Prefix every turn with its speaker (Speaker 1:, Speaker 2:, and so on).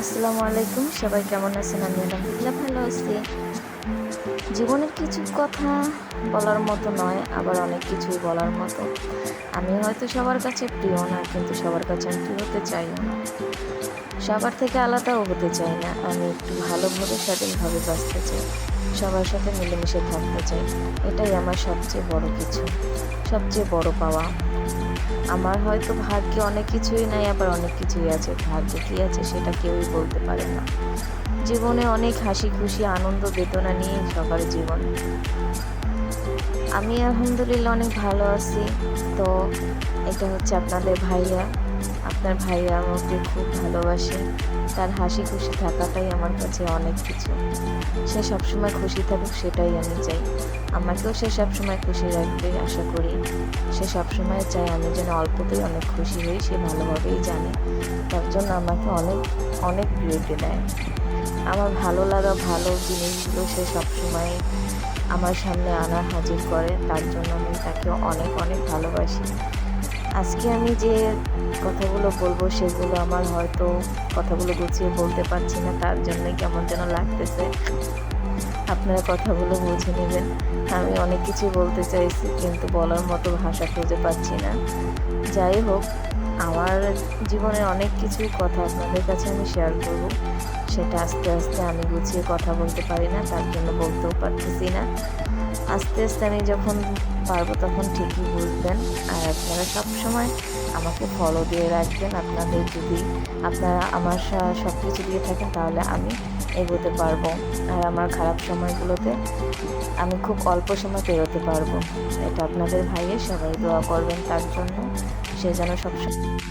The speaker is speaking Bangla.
Speaker 1: আসসালামু আলাইকুম, সবাই কেমন আছেন? আমি আলহামদুলিল্লাহ ভালো আছি। জীবনের কিছু কথা বলার মতো নয়, আবার অনেক কিছুই বলার মতো। আমি হয়তো সবার কাছে প্রিয় না, কিন্তু সবার কাছে আমি প্রিয় হতে চাই? না সবার থেকে আলাদাও হতে চাই না। আমি একটু ভালোভাবে, স্বাধীনভাবে বাঁচতে চাই। সবার সাথে মিলেমিশে থাকতে চাই। এটাই আমার সবচেয়ে বড় কিছু, সবচেয়ে বড় পাওয়া। আমার হয়তো ভাগ্যে অনেক কিছুই নাই, আবার অনেক কিছুই আছে। ভাগ্যে কী আছে সেটা কেউই বলতে পারে না। জীবনে অনেক হাসি, খুশি, আনন্দ, বেদনা নিয়ে সবার জীবন। আমি আলহামদুলিল্লাহ অনেক ভালো আছি। তো এটা হচ্ছে আপনাদের ভাইয়া। আপনার ভাইয়া আমাকে খুব ভালোবাসে। তার হাসি খুশি থাকাটাই আমার কাছে অনেক কিছু। সে সবসময় খুশি থাকুক সেটাই আমি চাই। আমাকেও সে সবসময় খুশি রাখবে, আশা করি। সে সবসময় চায় আমি যেন অল্পতেই অনেক খুশি হই, সে ভালোভাবেই জানে। তার জন্য আমাকে অনেক অনেক বিরতি দেয়। আমার ভালো লাগা ভালো জিনিসগুলো সে সবসময় আমার সামনে আনা হাজির করে। তার জন্য আমি তাকে অনেক অনেক ভালোবাসি। আজকে আমি যে কথাগুলো বলব সেগুলো আমার হয়তো কথাগুলো গুছিয়ে বলতে পারছি না, তার জন্য কেমন যেন লাগতেছে। আপনারা কথাগুলো বুঝে নেবেন। আমি অনেক কিছু বলতে চাইছি, কিন্তু বলার মতো ভাষা খুঁজে পাচ্ছি না। যাই হোক আমার জীবনের অনেক কিছুই কথা আপনাদের কাছে আমি শেয়ার করব। সেটা আস্তে আস্তে আমি গুছিয়ে কথা বলতে পারি না, তার জন্য বলতেও পারতেছি না। আস্তে আস্তে আমি যখন পারব তখন ঠিকই বুঝবেন আর আপনারা সব সময় আমাকে ফলো দিয়ে রাখবেন। আপনাদের যদি আপনারা আমার সব কিছু দিয়ে থাকেন তাহলে আমি এগোতে পারব আর আমার খারাপ সময়গুলোতে আমি খুব অল্প সময় পেরোতে পারব। এটা আপনাদের ভাইয়ের সবাই দোয়া করবেন তার জন্য। সে যেন সবসময়